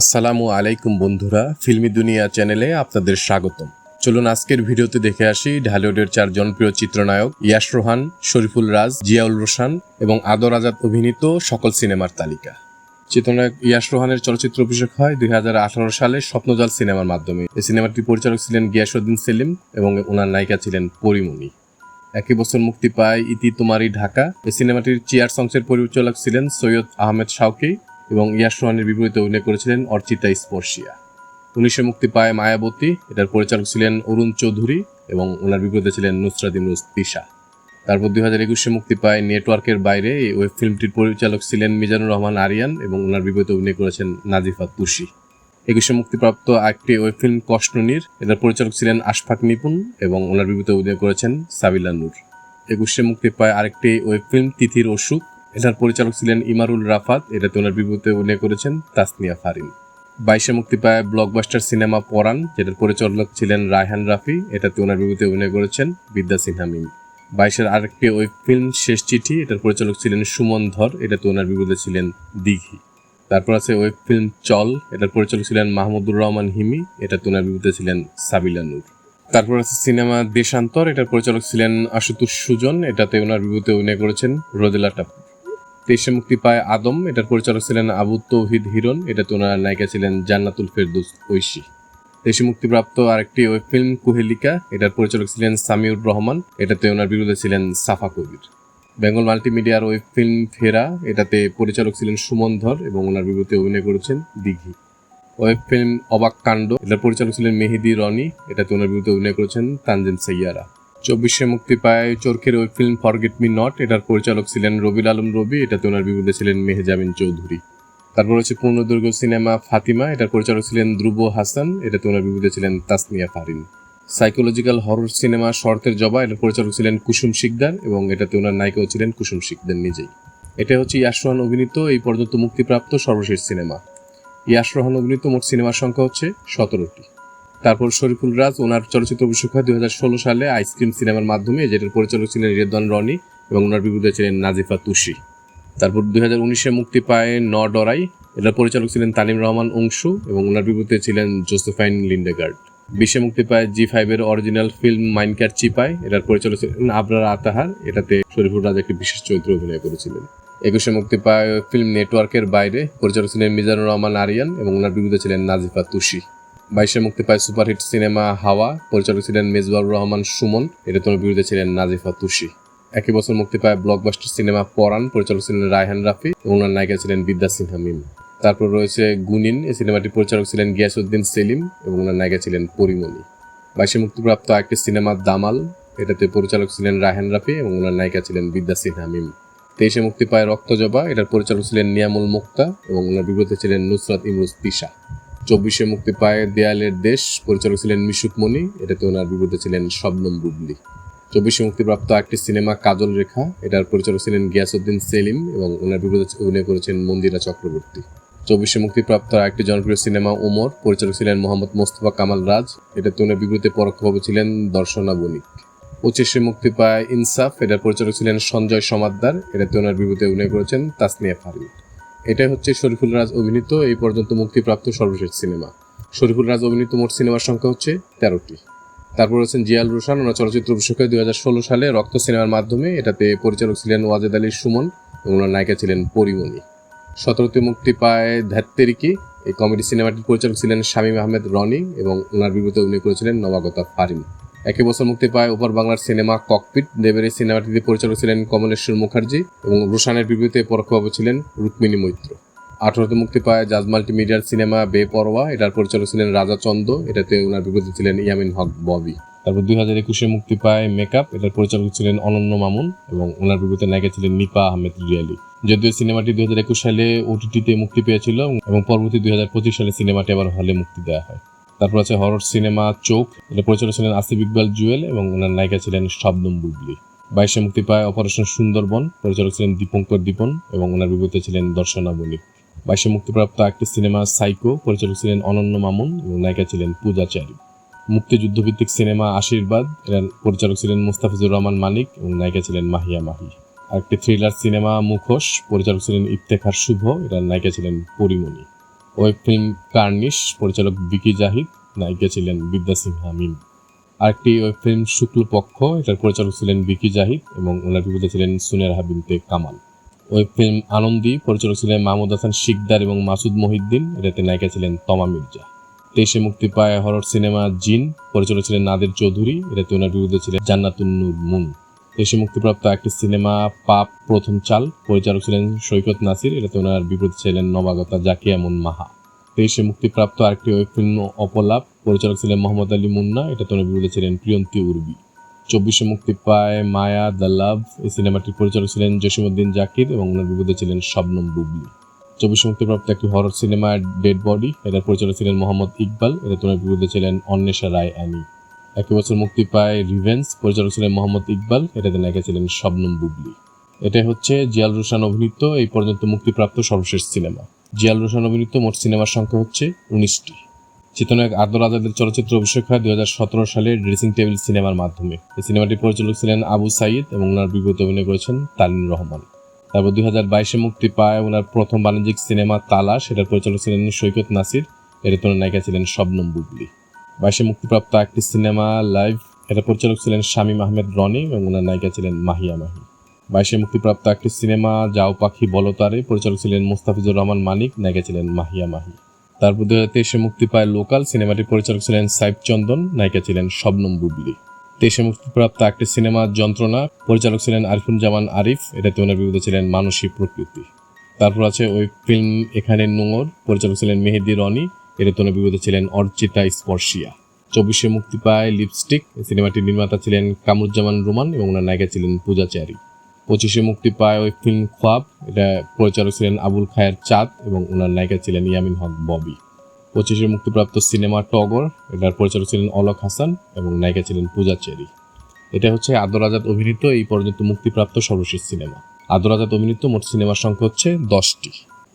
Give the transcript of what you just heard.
আসসালামু আলাইকুম বন্ধুরা, ফিল্মি দুনিয়া চ্যানেলে আপনাদের স্বাগতম। চলুন আজকের ভিডিওতে দেখে আসি ঢালিউডের চার জনপ্রিয় চিত্রনায়ক ইয়াশ রোহান, শরীফুল রাজ, জিয়াউল রোশান এবং আদর আজাদ অভিনীত সকল সিনেমার তালিকা। চিত্রনায়ক ইয়াশ রোহানের চলচ্চিত্র অভিষেক হয় দুই হাজার আঠারো সালে স্বপ্নজল সিনেমার মাধ্যমে। এই সিনেমাটি পরিচালক ছিলেন গিয়াসুদ্দিন সেলিম এবং ওনার নায়িকা ছিলেন পরিমণি। একই বছর মুক্তি পায় ইতি তোমারি ঢাকা। এই সিনেমাটির চিয়ার সংসের পরিচালক ছিলেন সৈয়দ আহমেদ শাওকি। এবং ইয়াশ রোহানের বিপরীতে অভিনয় করেছিলেন অর্চিতা স্পর্শিয়া। উনিশে মুক্তি পায় মায়াবতী, এটার পরিচালক ছিলেন অরুণ চৌধুরী এবং ওনার বিপরীতে ছিলেন নুসরাত ইমরুজ তিশা। তারপর দুই হাজার একুশে মুক্তি পায় নেটওয়ার্কের বাইরে, এই ওয়েব ফিল্মটির পরিচালক ছিলেন মিজানুর রহমান আরিয়ান এবং ওনার বিপরীতে অভিনয় করেছেন নাজিফা তুষি একুশে মুক্তিপ্রাপ্ত একটি ওয়েব ফিল্ম কষ্টনীর এটার পরিচালক ছিলেন আশফাক নিপুন এবং ওনার বিপরীতে অভিনয় করেছেন সাবিলা নূর। একুশে মুক্তি পায় আরেকটি ওয়েব ফিল্ম তিথির অসুখ এটার পরিচালক ছিলেন ইমারুল রাফাত, এটাতে ওনার বিপরীতে অভিনয় করেছেন তাসনিয়া ফারিন। বাইশে মুক্তি পায় ব্লকবাস্টার সিনেমা পরাণ, যেটার পরিচালক ছিলেন রায়হান রাফি, এটাতে ওনার বিপরীতে অভিনয় করেছেন বিদ্যা সিনহা মিম। বাইশের আরেকটি ওয়েব ফিল্ম শেষ চিঠি, এটার পরিচালক ছিলেন সুমন ধর, এটাতে ওনার বিপরীতে ছিলেন দিঘি। তারপর আছে ওয়েব ফিল্ম চল, এটার পরিচালক ছিলেন মাহমুদুর রহমান হিমি, এটাতে ওনার বিপরীতে ছিলেন সাবিলা নূর। তারপর আছে সিনেমা দেশান্তর, এটার পরিচালক ছিলেন আশুতোষ সুজন, এটাতে ওনার বিপরীতে অভিনয় করেছেন রোদেলা টাপুর তেইশে মুক্তি পায় আদম। এটার পরিচালক ছিলেন আবু তৌহিদ হিরন এটাতে ওনার নায়িকা ছিলেন জান্নাতুল ফেরদুস ঐশী। দেশে মুক্তিপ্রাপ্ত আরেকটি ওয়েব ফিল্ম কুহেলিকা। এটার পরিচালক ছিলেন সামিউর রহমান। এটাতে ওনার বিরুদ্ধে ছিলেন সাফা কবির। বেঙ্গল মাল্টিমিডিয়ার ওয়েব ফিল্ম ফেরা। এটাতে পরিচালক ছিলেন সুমন ধর এবং ওনার বিরুদ্ধে অভিনয় করেছেন দিঘি। ওয়েব ফিল্ম অবাক কাণ্ড। এটার পরিচালক ছিলেন মেহেদি রনি। এটাতে ওনার বিরুদ্ধে অভিনয় করেছেন তানজিম সৈয়ারা চব্বিশে মুক্তি পায় চরকের ওই ফিল্ম ফরগেট মি নট এটার পরিচালক ছিলেন রবিল আলম রবি, এটাতে ওনার বিরুদ্ধে ছিলেন মেহজাবিন চৌধুরী। তারপর হচ্ছে পূর্ণদৈর্ঘ্য সিনেমা ফাতিমা, এটার পরিচালক ছিলেন ধ্রুব হাসান, এটাতে ওনার বিরুদ্ধে ছিলেন Tasmia Farin. Psychological horror cinema শর্তের জবা এটার পরিচালক ছিলেন কুসুম শিকদার এবং এটাতে ওনার নায়িকাও ছিলেন কুসুম শিকদার নিজেই। এটা হচ্ছে ইয়াশ রোহান অভিনীত এই পর্যন্ত মুক্তিপ্রাপ্ত সর্বশেষ সিনেমা ইয়াশ রোহান অভিনীত মোট সিনেমার সংখ্যা হচ্ছে সতেরোটি। তারপর শরীফুল রাজ, ওনার চলচ্চিত্র হয় দুই সালে আইসক্রিম সিনেমার মাধ্যমে, যেটার পরিচালক ছিলেন রেদওয়ান রনি এবং ওনার বিরুদ্ধে ছিলেন নাজিফা তুষি তারপর দুই হাজার উনিশে মুক্তি পায় ন ডরাই এটার পরিচালক ছিলেন তানিম রহমান অংশু এবং ওনার বিরুদ্ধে ছিলেন জোসেফাইন লিন্ডেগার্ড। বিশ্বে মুক্তি পায় জি ফাইভের অরিজিনাল ফিল্ম মাইনকার চিপায় এটার পরিচালক ছিলেন আবরার আতাহার, এটাতে শরীফুল রাজ একটি বিশেষ চরিত্র অভিনয় করেছিলেন। একুশে মুক্তি পায় ফিল্ম নেটওয়ার্কের বাইরে, পরিচালক ছিলেন মিজানুর রহমান আরিয়ান এবং ওনার বিরুদ্ধে ছিলেন নাজিফা তুষি বাইশে মুক্তি পায় সুপারহিট সিনেমা হাওয়া। পরিচালক ছিলেন মেজবাউর রহমান সুমন। এটা তোমার বিরুদ্ধে ছিলেন নাজিফা তুষি একই বছর মুক্তি পায় ব্লকবাস্টার সিনেমা পরাণ। পরিচালক ছিলেন রায়হান রাফি এবং ওনার নায়িকা ছিলেন বিদ্যা সিনহা মিম। তারপর রয়েছে গুনিন। এই সিনেমাটির পরিচালক ছিলেন গিয়াসউদ্দিন সেলিম এবং ওনার নায়িকা ছিলেন পরিমণি। বাইশে মুক্তিপ্রাপ্ত একটি সিনেমা দামাল। এটাতে পরিচালক ছিলেন রায়হান রাফি এবং ওনার নায়িকা ছিলেন বিদ্যা সিনহা মিম। তেইশে মুক্তি পায় রক্তজবা এটার পরিচালক ছিলেন নিয়ামুল মুক্তা এবং ওনার বিপরীতে ছিলেন নুসরাত ইমরুজ তিশা। চব্বিশে মুক্তি পায় দেয়ালের দেশ। পরিচালক ছিলেন মিশুক মনি এটাতে ওনার বিপরীতে ছিলেন শবনম বুবলি। চব্বিশে মুক্তিপ্রাপ্ত একটি সিনেমা কাজল রেখা। এটার পরিচালক ছিলেন গিয়াসউদ্দিন সেলিম এবং ওনার বিপরীতে অভিনয় করেছেন মন্দিরা চক্রবর্তী। চব্বিশে মুক্তিপ্রাপ্ত একটি জনপ্রিয় সিনেমা ওমর। পরিচালক ছিলেন মোহাম্মদ মোস্তফা কামাল রাজ। এটাতে ওনার বিপরীতে পরোক্ষভাবে ছিলেন দর্শনা বণিক। পঁচিশে মুক্তি পায় ইনসাফ। এটার পরিচালক ছিলেন সঞ্জয় সমাদ্দার। এটাতে ওনার বিপরীতে অভিনয় করেছেন তাসনিয়া ফারিন এটাই হচ্ছে শরীফুল রাজ অভিনীত এই পর্যন্ত মুক্তিপ্রাপ্ত সর্বশেষ সিনেমা। শরীফুল রাজ অভিনীত মোট সিনেমার সংখ্যা হচ্ছে তেরোটি। তারপর হচ্ছেন জিয়াল রোশান, ওনার চলচ্চিত্র অভিষেক দুই হাজার ষোলো সালে রক্ত সিনেমার মাধ্যমে এটাতে পরিচালক ছিলেন ওয়াজেদ আলী সুমন এবং ওনার নায়িকা ছিলেন পরিমণি। সতেরোতে মুক্তি পায় ধ্যাত্তেরিকি। এই কমেডি সিনেমাটির পরিচালক ছিলেন শামীম আহমেদ রনি এবং ওনার বিপরীতে অভিনয় করেছিলেন নবাগতা ফারিন। একই বছর মুক্তি পায় ওপর বাংলার সিনেমা ককপিট। দেবের সিনেমাটিতে পরিচালক ছিলেন কমলেশ্বর মুখার্জি এবং রোশানের বিপরীতে পরোক্ষভাবে ছিলেন রুক্মিণী মৈত্র। আঠারোতে মুক্তি পায় জাজ মাল্টিমিডিয়ার সিনেমা বেপরোয়া। এটার পরিচালক ছিলেন রাজা চন্দ। এটাতে ওনার বিপরীতে ছিলেন ইয়ামিন হক ববি। তারপর দুই হাজার একুশে মুক্তি পায় মেকআপ। এটার পরিচালক ছিলেন অনন্য মামুন এবং ওনার বিপরীতে নায়িকা ছিলেন নিপা আহমেদ রিয়ালি। যদিও সিনেমাটি দুই হাজার একুশ সালে ওটিটিতে মুক্তি পেয়েছিল এবং পরবর্তী দুই হাজার পঁচিশ সালে সিনেমাটি আবার হলে মুক্তি দেওয়া হয়। তারপর আছে হরর সিনেমা চোখ। এটা পরিচালক ছিলেন আসিফ ইকবাল জুয়েল এবং ওনার নায়িকা ছিলেন শবনম বুবলি। বাইশে মুক্তি পায় অপারেশন সুন্দরবন, পরিচালক ছিলেন দীপঙ্কর দীপন এবং ওনার বিপরীতে ছিলেন দর্শনা বণিক। বাইশে মুক্তিপ্রাপ্ত একটি সিনেমা সাইকো পরিচালক ছিলেন অনন্য মামুন এবং নায়িকা ছিলেন পূজাচারী। মুক্তিযুদ্ধভিত্তিক সিনেমা আশীর্বাদ, এর পরিচালক ছিলেন মুস্তাফিজুর রহমান মানিক এবং নায়িকা ছিলেন মাহিয়া মাহি। আরেকটি থ্রিলার সিনেমা মুখোশ, পরিচালক ছিলেন ইফতেখার শুভ এটার নায়িকা ছিলেন পরিমণি। ওয়েব ফিল্ম কার্নিশ পরিচালক বিকি জাহিদ, নায়িকা ছিলেন বিদ্যা সিনহা মিম। আরেকটি ওয়েব ফিল্ম শুক্লপক্ষ, এটার পরিচালক ছিলেন বিকি জাহিদ এবং ওনার বিপরীতে ছিলেন সুনেরহা বিনতে কামাল। ওয়েব ফিল্ম আনন্দী, পরিচালক ছিলেন মাহমুদ হাসান শিকদার এবং মাসুদ মহিউদ্দিন, এটাতে নায়িকা ছিলেন তমা মির্জা। তেইশে মুক্তি পায় হরর সিনেমা জিন, পরিচালক ছিলেন নাদের চৌধুরী, এটাতে ওনার বিরুদ্ধে ছিলেন জান্নাতুন নূর মুন। দেশে মুক্তিপ্রাপ্ত একটি সিনেমা, পাপ প্রথম চাল, পরিচালক ছিলেন সৈকত নাসির, এটাতে ওনার বিপরীতে ছিলেন নবাগতা জাকিয়া মুন মাহা। দেশে মুক্তিপ্রাপ্ত আরেকটি ওয়েব ফিল্ম, অপলাপ, পরিচালক ছিলেন মোহাম্মদ আলী মুন্না, এটাতে ওনার বিরুদ্ধে ছিলেন প্রিয়ন্তী উর্বি। চব্বিশে মুক্তি পায় মায়া, দ্য লাভ, এই সিনেমাটির পরিচালক ছিলেন জসিমউদ্দিন জাকির এবং ওনার বিরুদ্ধে ছিলেন শবনম বুবলি। চব্বিশে মুক্তিপ্রাপ্ত একটি হরর সিনেমা ডেড বডি এটার পরিচালক ছিলেন মোহাম্মদ ইকবাল, এটাতে ওনার বিরুদ্ধে ছিলেন অন্বেষা রায় অ্যানি একই বছর মুক্তি পায় রিভেন্স পরিচালক ছিলেন মোহাম্মদ ইকবাল এটাতে নায়িকা ছিলেন শবনম বুবলি। এটাই হচ্ছে জিয়াল রোশান অভিনীত, এই পর্যন্ত মুক্তিপ্রাপ্ত সর্বশেষ সিনেমা। জিয়াল রোশান অভিনীত মোট সিনেমার সংখ্যা হচ্ছে উনিশটি। চিত্রনায়ক আদর আজাদের চলচ্চিত্র অভিষেক হয় দুই হাজার সতেরো সালে ড্রেসিং টেবিল সিনেমার মাধ্যমে। এই সিনেমাটির পরিচালক ছিলেন আবু সাইদ এবং ওনার বিপরীতে অভিনয় করেছেন তালিন রহমান। তারপর দুই হাজার বাইশে মুক্তি পায় ওনার প্রথম বাণিজ্যিক সিনেমা তালা, সেটার পরিচালক ছিলেন সৈকত নাসির এর তোনার নায়িকা ছিলেন শবনম বুবলি। বাইশে মুক্তিপ্রাপ্ত একটি সিনেমা লাইভ, এটা পরিচালক ছিলেন শামীম আহমেদ রনি এবং ওনার নায়িকা ছিলেন মাহিয়া মাহি। বাইশে মুক্তিপ্রাপ্ত একটি সিনেমা, যাও পাখি বলো তারে, পরিচালক ছিলেন মুস্তাফিজুর রহমান মানিক, নায়িকা ছিলেন মাহিয়া মাহি। তারপর দু হাজার তেইশে মুক্তি পায় লোকাল সিনেমাটির পরিচালক ছিলেন সাইব চন্দন, নায়িকা ছিলেন শবনম বুবলি। তেইশে মুক্তিপ্রাপ্ত একটি সিনেমা, যন্ত্রণা, পরিচালক ছিলেন আরিফুল জামান আরিফ, এটাতে ওনার বিরুদ্ধে ছিলেন মানসী প্রকৃতি। তারপর আছে ওই ফিল্ম এখানে নোংর পরিচালক ছিলেন মেহেদি রনি এটাতে ওনার ছিলেন অর্চিতা স্পর্শিয়া। চব্বিশে মুক্তি পায় লিপস্টিক। সিনেমাটির নির্মাতা ছিলেন কামরুজ্জামান রোমান এবং ওনার নায়িকা ছিলেন পূজা চারি পঁচিশে মুক্তি পায় ওই ফিল্ম খোয়াব। এটা পরিচালক ছিলেন আবুল খায়ের চাঁদ এবং ওনার নায়িকা ছিলেন ইয়ামিন হক ববি। পঁচিশে মুক্তিপ্রাপ্ত সিনেমা টগর। এটার পরিচালক ছিলেন অলক হাসান এবং নায়িকা ছিলেন পূজা চেরি এটা হচ্ছে আদর আজাদ অভিনীত, এই পর্যন্ত মুক্তিপ্রাপ্ত সর্বশেষ সিনেমা। আদর আজাদ অভিনীত মোট সিনেমার সংখ্যা হচ্ছে দশটি।